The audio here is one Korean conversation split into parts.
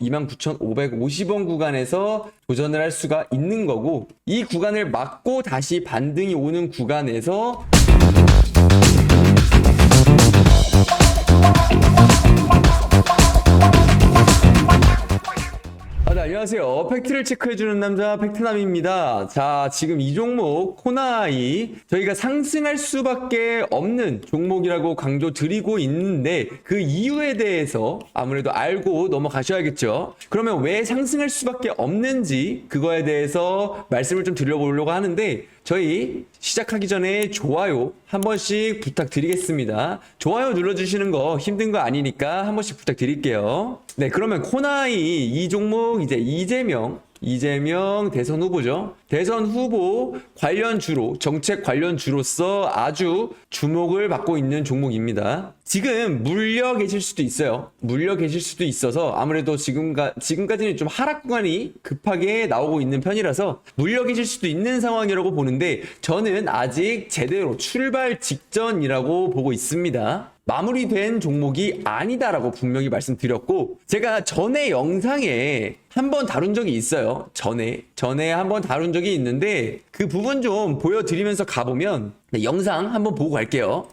29,550원 구간에서 도전을 할 수가 있는 거고 이 구간을 막고 다시 반등이 오는 구간에서 안녕하세요. 팩트를 체크해주는 남자 팩트남입니다. 자, 지금 이 종목 코나이 저희가 상승할 수밖에 없는 종목이라고 강조 드리고 있는데 그 이유에 대해서 아무래도 알고 넘어가셔야겠죠. 그러면 왜 상승할 수밖에 없는지 그거에 대해서 말씀을 좀 드려보려고 하는데 저희 시작하기 전에 좋아요 한 번씩 부탁드리겠습니다. 좋아요 눌러주시는 거 힘든 거 아니니까 한 번씩 부탁드릴게요. 네, 그러면 코나이 이 종목 이제 이재명 이재명 대선 후보죠. 대선 후보 관련 주로 정책 관련 주로서 아주 주목을 받고 있는 종목입니다. 지금 물려 계실 수도 있어요. 물려 계실 수도 있어서 아무래도 지금가 지금까지는 좀 하락 구간이 급하게 나오고 있는 편이라서 물려 계실 수도 있는 상황이라고 보는데 저는 아직 제대로 출발 직전이라고 보고 있습니다. 마무리된 종목이 아니다라고 분명히 말씀드렸고 제가 전에 영상에 한번 다룬 적이 있어요. 전에 전에 한번 다룬 적이 있는데 그 부분 좀 보여드리면서 가보면 네, 영상 한번 보고 갈게요.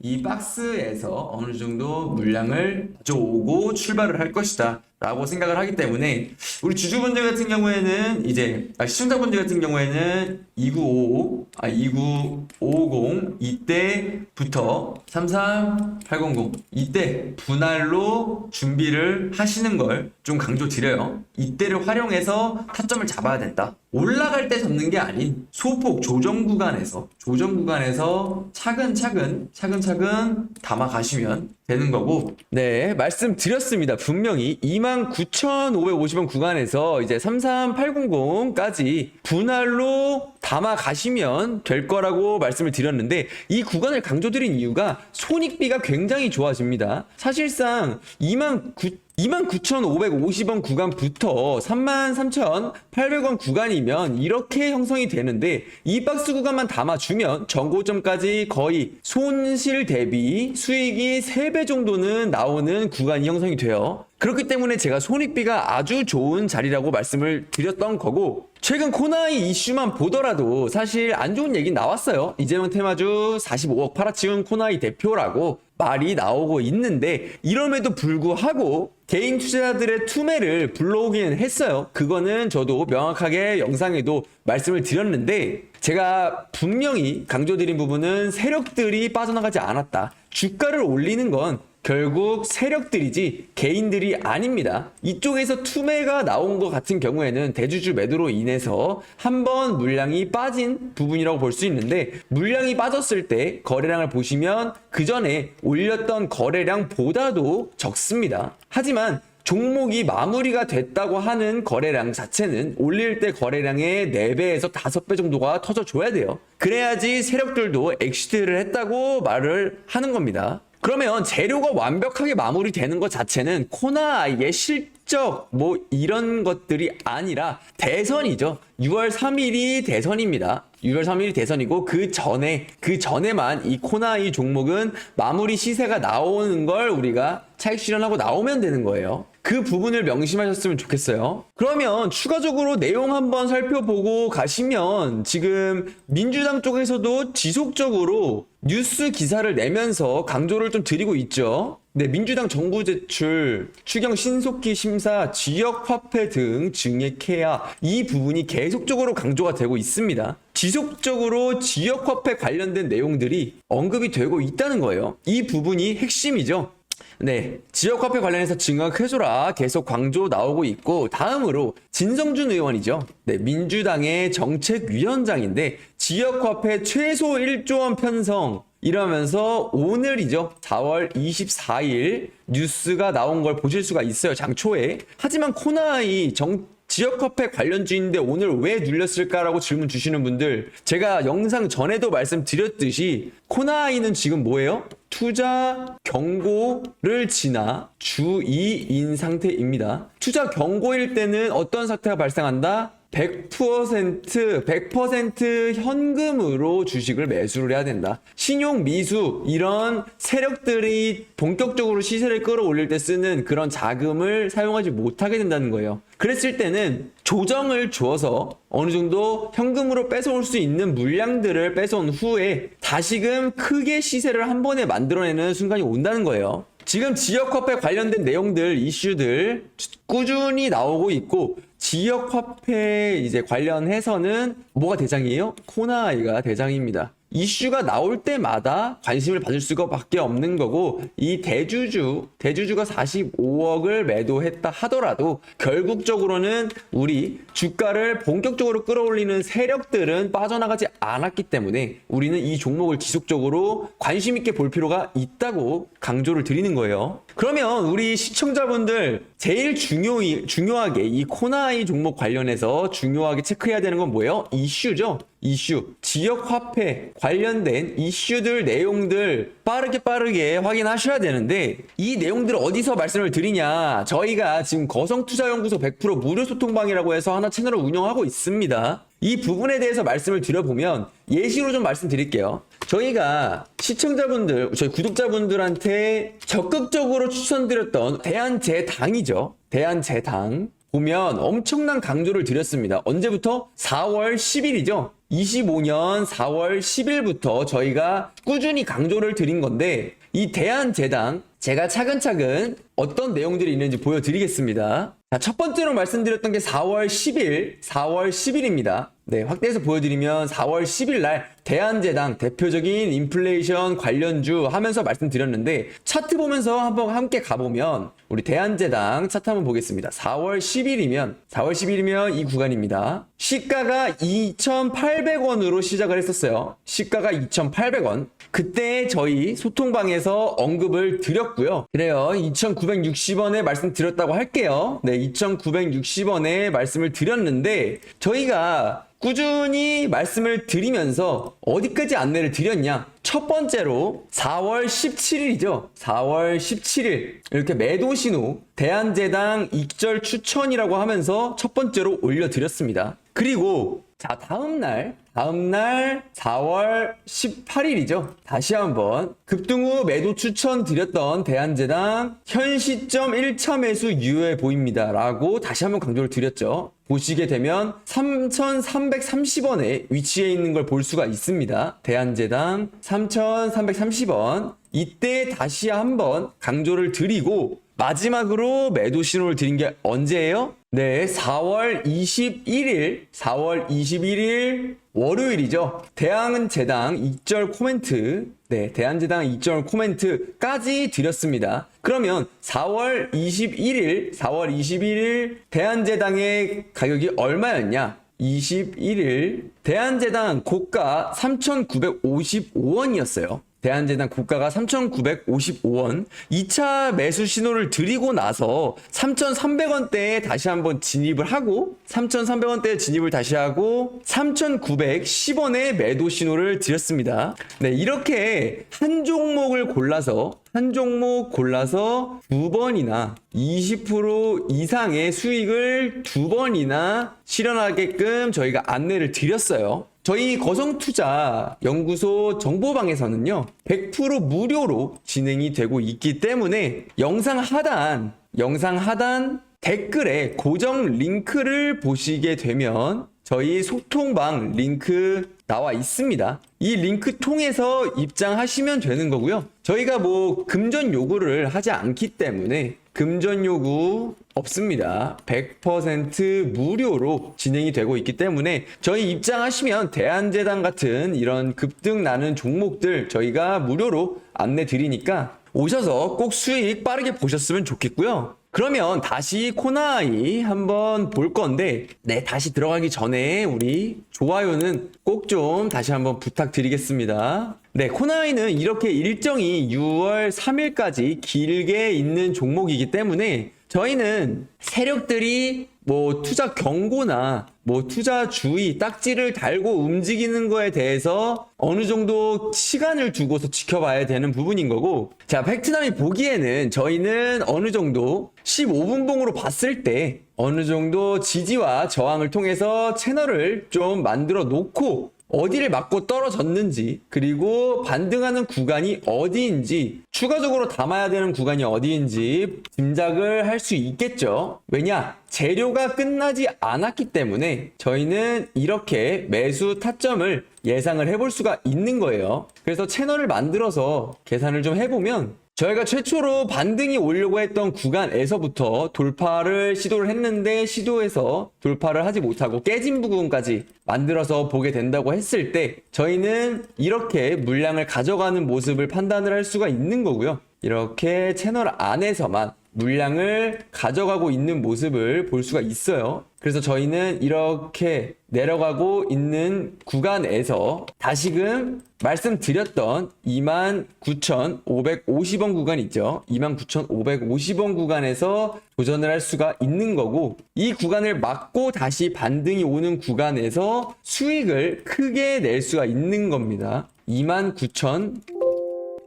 이 박스에서 어느 정도 물량을 가져오고 출발을 할 것이다. 라고 생각을 하기 때문에 우리 주주분들 같은 경우에는 이제 아, 시청자분들 같은 경우에는 2955, 아 2950 이때부터 33800 이때 분할로 준비를 하시는 걸 좀 강조 드려요. 이때를 활용해서 타점을 잡아야 된다. 올라갈 때 잡는 게 아닌 소폭 조정 구간에서 조정 구간에서 차근차근 차근차근 담아 가시면 되는 거고. 네 말씀드렸습니다. 분명히 29,550원 구간에서 이제 33800까지 분할로 담아 가시면 될 거라고 말씀을 드렸는데 이 구간을 강조드린 이유가 손익비가 굉장히 좋아집니다. 사실상 29 29,550원 구간부터 33,800원 구간이면 이렇게 형성이 되는데 이 박스 구간만 담아주면 전고점까지 거의 손실 대비 수익이 3배 정도는 나오는 구간이 형성이 돼요. 그렇기 때문에 제가 손익비가 아주 좋은 자리라고 말씀을 드렸던 거고 최근 코나이 이슈만 보더라도 사실 안 좋은 얘기 나왔어요. 이재명 테마주 45억 팔아치운 코나이 대표라고 말이 나오고 있는데 이럼에도 불구하고 개인 투자자들의 투매를 불러오기는 했어요. 그거는 저도 명확하게 영상에도 말씀을 드렸는데 제가 분명히 강조드린 부분은 세력들이 빠져나가지 않았다. 주가를 올리는 건 결국 세력들이지 개인들이 아닙니다. 이쪽에서 투매가 나온 것 같은 경우에는 대주주 매도로 인해서 한번 물량이 빠진 부분이라고 볼 수 있는데 물량이 빠졌을 때 거래량을 보시면 그 전에 올렸던 거래량보다도 적습니다. 하지만 종목이 마무리가 됐다고 하는 거래량 자체는 올릴 때 거래량의 4배에서 5배 정도가 터져줘야 돼요. 그래야지 세력들도 엑시트를 했다고 말을 하는 겁니다. 그러면 재료가 완벽하게 마무리되는 것 자체는 코나의 실적 뭐 이런 것들이 아니라 대선이죠. 6월 3일이 대선입니다. 6월 3일이 대선이고 그 전에 그 전에만 이 코나 이 종목은 마무리 시세가 나오는 걸 우리가 차익 실현하고 나오면 되는 거예요. 그 부분을 명심하셨으면 좋겠어요. 그러면 추가적으로 내용 한번 살펴보고 가시면 지금 민주당 쪽에서도 지속적으로 뉴스 기사를 내면서 강조를 좀 드리고 있죠. 네, 민주당 정부 제출, 추경 신속히 심사, 지역 화폐 등 증액 케아 이 부분이 계속적으로 강조가 되고 있습니다. 지속적으로 지역 화폐 관련된 내용들이 언급이 되고 있다는 거예요. 이 부분이 핵심이죠. 네, 지역화폐 관련해서 증액해줘라 계속 강조 나오고 있고 다음으로 진성준 의원이죠. 네, 민주당의 정책위원장인데 지역화폐 최소 1조 원 편성 이러면서 오늘이죠. 4월 24일 뉴스가 나온 걸 보실 수가 있어요. 장초에. 하지만 코나이 정 지역화폐 관련주인데 오늘 왜 눌렸을까라고 질문 주시는 분들 제가 영상 전에도 말씀드렸듯이 코나이는 지금 뭐예요? 투자 경고를 지나 주 2인 상태입니다. 투자 경고일 때는 어떤 사태가 발생한다? 100% 100% 현금으로 주식을 매수를 해야 된다. 신용 미수 이런 세력들이 본격적으로 시세를 끌어올릴 때 쓰는 그런 자금을 사용하지 못하게 된다는 거예요. 그랬을 때는 조정을 주어서 어느 정도 현금으로 뺏어올 수 있는 물량들을 뺏어온 후에 다시금 크게 시세를 한 번에 만들어내는 순간이 온다는 거예요. 지금 지역 화폐 관련된 내용들, 이슈들 꾸준히 나오고 있고 지역 화폐 이제 관련해서는 뭐가 대장이에요? 코나이가 대장입니다. 이슈가 나올 때마다 관심을 받을 수가밖에 없는 거고 이 대주주 대주주가 45억을 매도했다 하더라도 결국적으로는 우리 주가를 본격적으로 끌어올리는 세력들은 빠져나가지 않았기 때문에 우리는 이 종목을 지속적으로 관심 있게 볼 필요가 있다고 강조를 드리는 거예요. 그러면 우리 시청자분들 제일 중요 중요하게 이 코나이 종목 관련해서 중요하게 체크해야 되는 건 뭐예요? 이슈죠. 이슈, 지역 화폐 관련된 이슈들 내용들 빠르게 빠르게 확인하셔야 되는데 이 내용들을 어디서 말씀을 드리냐? 저희가 지금 거성투자연구소 100% 무료 소통방이라고 해서 하나 채널을 운영하고 있습니다. 이 부분에 대해서 말씀을 드려보면 예시로 좀 말씀드릴게요. 저희가 시청자분들, 저희 구독자분들한테 적극적으로 추천드렸던 대한제당이죠. 대한제당. 보면 엄청난 강조를 드렸습니다. 언제부터? 4월 10일이죠. 25년 4월 10일부터 저희가 꾸준히 강조를 드린 건데 이 대한제당 제가 차근차근 어떤 내용들이 있는지 보여드리겠습니다. 자, 첫 번째로 말씀드렸던 게 4월 10일, 4월 10일입니다. 네, 확대해서 보여드리면 4월 10일 날 대한제당 대표적인 인플레이션 관련주 하면서 말씀드렸는데 차트 보면서 한번 함께 가보면 우리 대한제당 차트 한번 보겠습니다. 4월 10일이면 4월 10일이면 이 구간입니다. 시가가 2,800원으로 시작을 했었어요. 시가가 2,800원. 그때 저희 소통방에서 언급을 드렸고요. 그래요. 2,960원에 말씀드렸다고 할게요. 네, 2,960원에 말씀을 드렸는데 저희가 꾸준히 말씀을 드리면서 어디까지 안내를 드렸냐? 첫 번째로 4월 17일이죠. 4월 17일 이렇게 매도 신호 대한제당 익절 추천이라고 하면서 첫 번째로 올려드렸습니다. 그리고 자 다음 날 다음 날 4월 18일이죠. 다시 한번 급등 후 매도 추천 드렸던 대한제당 현 시점 1차 매수 유효해 보입니다. 라고 다시 한번 강조를 드렸죠. 보시게 되면 3,330원에 위치해 있는 걸 볼 수가 있습니다. 대한제당 3,330원. 이때 다시 한번 강조를 드리고 마지막으로 매도 신호를 드린 게 언제예요? 네, 4월 21일, 4월 21일 월요일이죠. 대한제당 2절 코멘트, 네, 대한제당 2절 코멘트까지 드렸습니다. 그러면 4월 21일, 4월 21일 대한제당의 가격이 얼마였냐? 21일 대한제당 고가 3,955원이었어요. 대한제당 고가가 3,955원. 2차 매수 신호를 드리고 나서 3,300원대에 다시 한번 진입을 하고 3,300원대에 진입을 다시 하고 3,910원에 매도 신호를 드렸습니다. 네, 이렇게 한 종목을 골라서 한 종목 골라서 두 번이나 20% 이상의 수익을 두 번이나 실현하게끔 저희가 안내를 드렸어요. 저희 거성투자 연구소 정보방에서는요, 100% 무료로 진행이 되고 있기 때문에 영상 하단, 영상 하단 댓글에 고정 링크를 보시게 되면 저희 소통방 링크 나와 있습니다. 이 링크 통해서 입장하시면 되는 거고요. 저희가 뭐 금전 요구를 하지 않기 때문에 금전 요구 없습니다. 100% 무료로 진행이 되고 있기 때문에 저희 입장하시면 대한제당 같은 이런 급등 나는 종목들 저희가 무료로 안내 드리니까 오셔서 꼭 수익 빠르게 보셨으면 좋겠고요. 그러면 다시 코나이 한번 볼 건데, 네, 다시 들어가기 전에 우리 좋아요는 꼭 좀 다시 한번 부탁드리겠습니다. 네, 코나이는 이렇게 일정이 6월 3일까지 길게 있는 종목이기 때문에 저희는 세력들이 뭐 투자 경고나 뭐 투자 주의 딱지를 달고 움직이는 거에 대해서 어느 정도 시간을 두고서 지켜봐야 되는 부분인 거고 자 팩트남이 보기에는 저희는 어느 정도 15분봉으로 봤을 때 어느 정도 지지와 저항을 통해서 채널을 좀 만들어 놓고 어디를 맞고 떨어졌는지 그리고 반등하는 구간이 어디인지 추가적으로 담아야 되는 구간이 어디인지 짐작을 할 수 있겠죠. 왜냐? 재료가 끝나지 않았기 때문에 저희는 이렇게 매수 타점을 예상을 해볼 수가 있는 거예요. 그래서 채널을 만들어서 계산을 좀 해보면 저희가 최초로 반등이 오려고 했던 구간에서부터 돌파를 시도를 했는데 시도해서 돌파를 하지 못하고 깨진 부분까지 만들어서 보게 된다고 했을 때 저희는 이렇게 물량을 가져가는 모습을 판단을 할 수가 있는 거고요. 이렇게 채널 안에서만 물량을 가져가고 있는 모습을 볼 수가 있어요. 그래서 저희는 이렇게 내려가고 있는 구간에서 다시금 말씀드렸던 29,550원 구간 있죠. 29,550원 구간에서 도전을 할 수가 있는 거고 이 구간을 막고 다시 반등이 오는 구간에서 수익을 크게 낼 수가 있는 겁니다. 29,000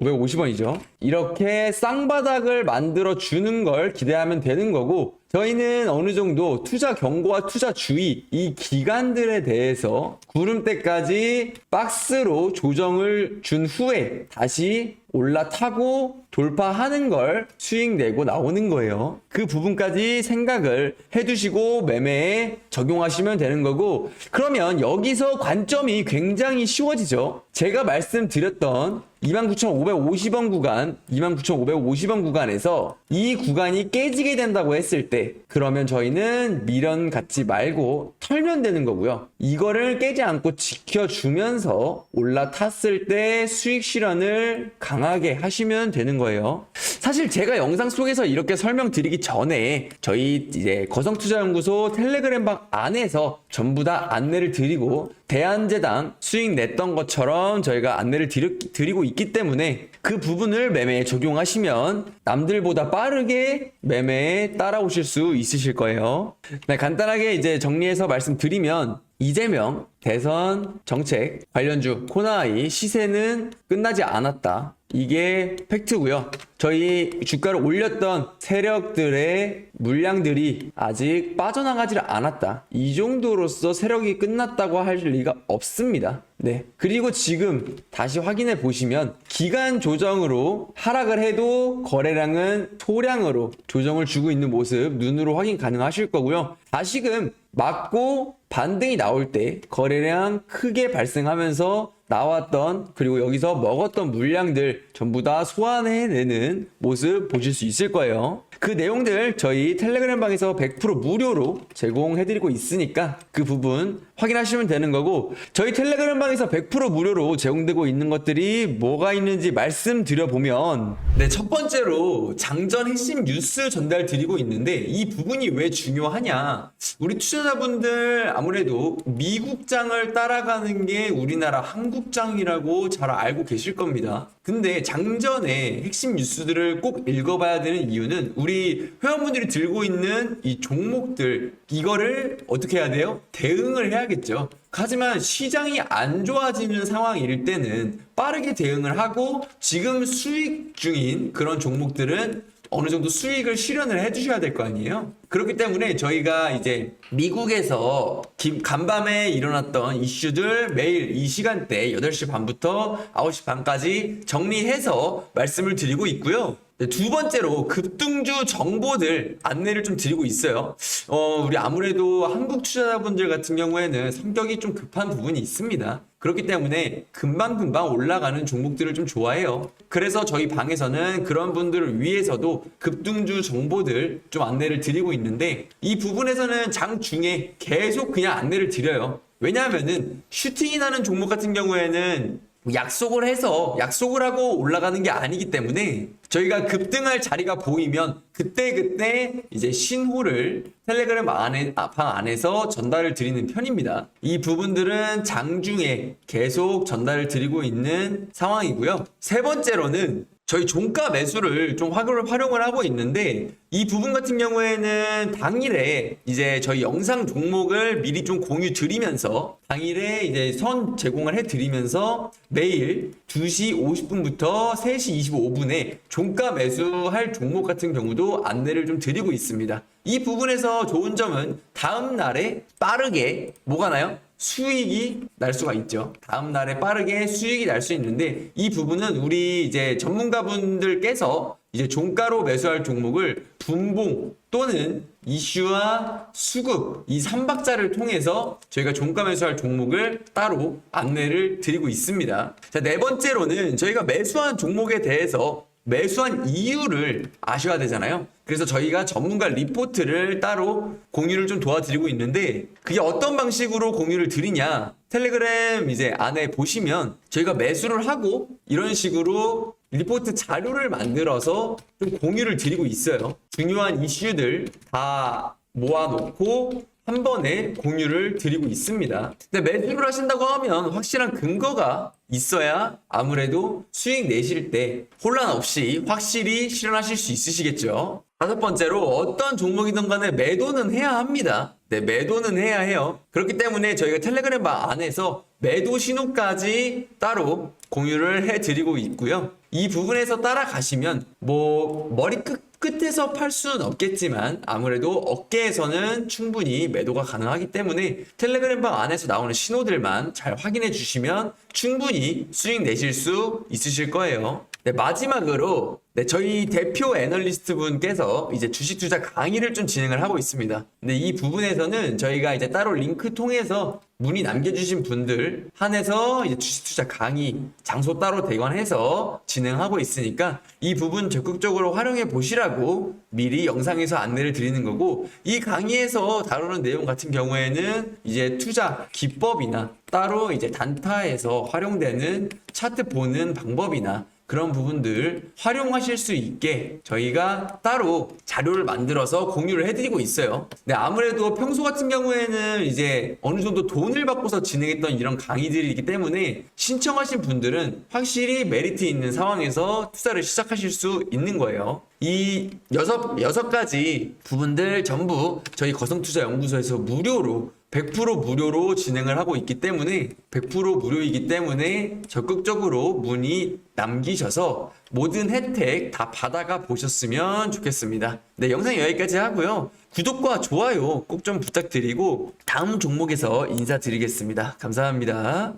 550원이죠. 이렇게 쌍바닥을 만들어 주는 걸 기대하면 되는 거고 저희는 어느 정도 투자 경고와 투자 주의 이 기간들에 대해서 구름대까지 박스로 조정을 준 후에 다시 올라타고 돌파하는 걸 수익 내고 나오는 거예요. 그 부분까지 생각을 해두시고 매매에 적용하시면 되는 거고 그러면 여기서 관점이 굉장히 쉬워지죠. 제가 말씀드렸던 29,550원 구간, 29,550원 구간에서 이 구간이 깨지게 된다고 했을 때 그러면 저희는 미련 갖지 말고 털면 되는 거고요. 이거를 깨지 않고 지켜주면서 올라탔을 때 수익 실현을 강하게 하시면 되는 거예요. 사실 제가 영상 속에서 이렇게 설명드리기 전에 저희 이제 거성투자연구소 텔레그램 방 안에서 전부 다 안내를 드리고 대한제당 수익 냈던 것처럼 저희가 안내를 드리, 드리 고 있기 때문에 그 부분을 매매에 적용하시면 남들보다 빠르게 매매에 따라오실 수 있으실 거예요. 네, 간단하게 이제 정리해서 말씀드리면 이재명 대선 정책 관련주 코나이 시세는 끝나지 않았다. 이게 팩트고요. 저희 주가를 올렸던 세력들의 물량들이 아직 빠져나가질 않았다. 이 정도로서 세력이 끝났다고 할 리가 없습니다. 네. 그리고 지금 다시 확인해 보시면 기간 조정으로 하락을 해도 거래량은 소량으로 조정을 주고 있는 모습 눈으로 확인 가능하실 거고요. 다시금 맞고 반등이 나올 때 거래량 크게 발생하면서 나왔던 그리고 여기서 먹었던 물량들 전부 다 소환해내는 모습 보실 수 있을 거예요. 그 내용들 저희 텔레그램 방에서 100% 무료로 제공해드리고 있으니까 그 부분 확인하시면 되는 거고 저희 텔레그램 방에서 100% 무료로 제공되고 있는 것들이 뭐가 있는지 말씀드려 보면 네 첫 번째로 장전 핵심 뉴스 전달 드리고 있는데 이 부분이 왜 중요하냐 우리 투자자분들 아무래도 미국장을 따라가는 게 우리나라 한국장이라고 잘 알고 계실 겁니다. 근데 장전의 핵심 뉴스들을 꼭 읽어봐야 되는 이유는 우리 회원분들이 들고 있는 이 종목들 이거를 어떻게 해야 돼요? 대응을 해야겠죠. 하지만 시장이 안 좋아지는 상황일 때는 빠르게 대응을 하고 지금 수익 중인 그런 종목들은 어느 정도 수익을 실현을 해주셔야 될 거 아니에요. 그렇기 때문에 저희가 이제 미국에서 김- 간밤에 일어났던 이슈들 매일 이 시간대 8시 반부터 9시 반까지 정리해서 말씀을 드리고 있고요. 네, 두 번째로 급등주 정보들 안내를 좀 드리고 있어요. 어, 우리 아무래도 한국 투자자분들 같은 경우에는 성격이 좀 급한 부분이 있습니다. 그렇기 때문에 금방금방 올라가는 종목들을 좀 좋아해요. 그래서 저희 방에서는 그런 분들을 위해서도 급등주 정보들 좀 안내를 드리고 있는데 이 부분에서는 장 중에 계속 그냥 안내를 드려요. 왜냐하면은 슈팅이 나는 종목 같은 경우에는 약속을 해서 약속을 하고 올라가는 게 아니기 때문에 저희가 급등할 자리가 보이면 그때그때 이제 신호를 텔레그램 안에, 아, 방 안에서 전달을 드리는 편입니다. 이 부분들은 장중에 계속 전달을 드리고 있는 상황이고요. 세 번째로는 저희 종가 매수를 좀 활용을, 활용을 하고 있는데 이 부분 같은 경우에는 당일에 이제 저희 영상 종목을 미리 좀 공유 드리면서 당일에 이제 선 제공을 해 드리면서 매일 2시 50분부터 3시 25분에 종가 매수할 종목 같은 경우도 안내를 좀 드리고 있습니다. 이 부분에서 좋은 점은 다음 날에 빠르게 뭐가 나요? 수익이 날 수가 있죠. 다음 날에 빠르게 수익이 날 수 있는데 이 부분은 우리 이제 전문가분들께서 이제 종가로 매수할 종목을 분봉 또는 이슈와 수급 이 3박자를 통해서 저희가 종가 매수할 종목을 따로 안내를 드리고 있습니다. 자, 네 번째로는 저희가 매수한 종목에 대해서 매수한 이유를 아셔야 되잖아요. 그래서 저희가 전문가 리포트를 따로 공유를 좀 도와드리고 있는데 그게 어떤 방식으로 공유를 드리냐 텔레그램 이제 안에 보시면 저희가 매수를 하고 이런 식으로 리포트 자료를 만들어서 좀 공유를 드리고 있어요. 중요한 이슈들 다 모아놓고 한 번에 공유를 드리고 있습니다. 근데 매수를 하신다고 하면 확실한 근거가 있어야 아무래도 수익 내실 때 혼란 없이 확실히 실현하실 수 있으시겠죠. 다섯 번째로 어떤 종목이든 간에 매도는 해야 합니다. 네, 매도는 해야 해요. 그렇기 때문에 저희가 텔레그램 방 안에서 매도 신호까지 따로 공유를 해드리고 있고요. 이 부분에서 따라가시면 뭐 머리 끝 끝에서 팔 수는 없겠지만 아무래도 어깨에서는 충분히 매도가 가능하기 때문에 텔레그램 방 안에서 나오는 신호들만 잘 확인해 주시면 충분히 수익 내실 수 있으실 거예요. 네, 마지막으로 네, 저희 대표 애널리스트 분께서 이제 주식 투자 강의를 좀 진행을 하고 있습니다. 근데 이 부분에서는 저희가 이제 따로 링크 통해서 문의 남겨주신 분들 한해서 이제 주식 투자 강의 장소 따로 대관해서 진행하고 있으니까 이 부분 적극적으로 활용해 보시라고 미리 영상에서 안내를 드리는 거고 이 강의에서 다루는 내용 같은 경우에는 이제 투자 기법이나 따로 이제 단타에서 활용되는 차트 보는 방법이나 그런 부분들 활용하실 수 있게 저희가 따로 자료를 만들어서 공유를 해드리고 있어요. 근데 아무래도 평소 같은 경우에는 이제 어느 정도 돈을 받고서 진행했던 이런 강의들이기 때문에 신청하신 분들은 확실히 메리트 있는 상황에서 투자를 시작하실 수 있는 거예요. 이 여섯, 여섯 가지 부분들 전부 저희 거성투자연구소에서 무료로 100% 무료로 진행을 하고 있기 때문에 100% 무료이기 때문에 적극적으로 문의 남기셔서 모든 혜택 다 받아가 보셨으면 좋겠습니다. 네, 영상 여기까지 하고요. 구독과 좋아요 꼭 좀 부탁드리고 다음 종목에서 인사드리겠습니다. 감사합니다.